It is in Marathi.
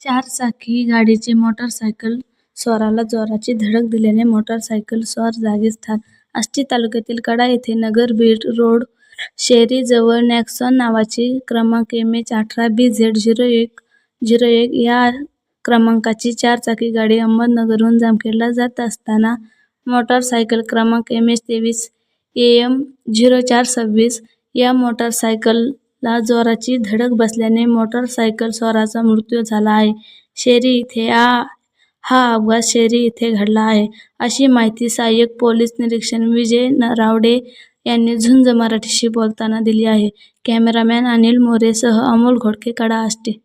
चार चाकी गाडीचे मोटारसायकल स्वाराला जोराची धडक दिल्याने मोटारसायकल स्वार जागीच ठार. आष्टी तालुक्यातील कडा येथे नगर बीड रोड शेरी जवळ नॅक्सॉन नावाची क्रमांक एम एच अठरा बी झेड झिरो एक झिरो एक या क्रमांकाची चारचाकी गाडी अहमदनगरहून जामखेडला जात असताना मोटारसायकल क्रमांक एम एच तेवीस ए एम झिरो चार सव्वीस या ला जोराची धडक बसल्याने मोटारसायकल स्वाराचा मृत्यू झाला आहे. शेरी येथे हा अपघात शेरी इथे घडला आहे, अशी माहिती सहाय्यक पोलीस निरीक्षण विजय रावडे यांनी झुंज मराठीशी बोलताना दिली आहे. कॅमेरामॅन अनिल मोरेसह अमोल घोडके, कडा, असते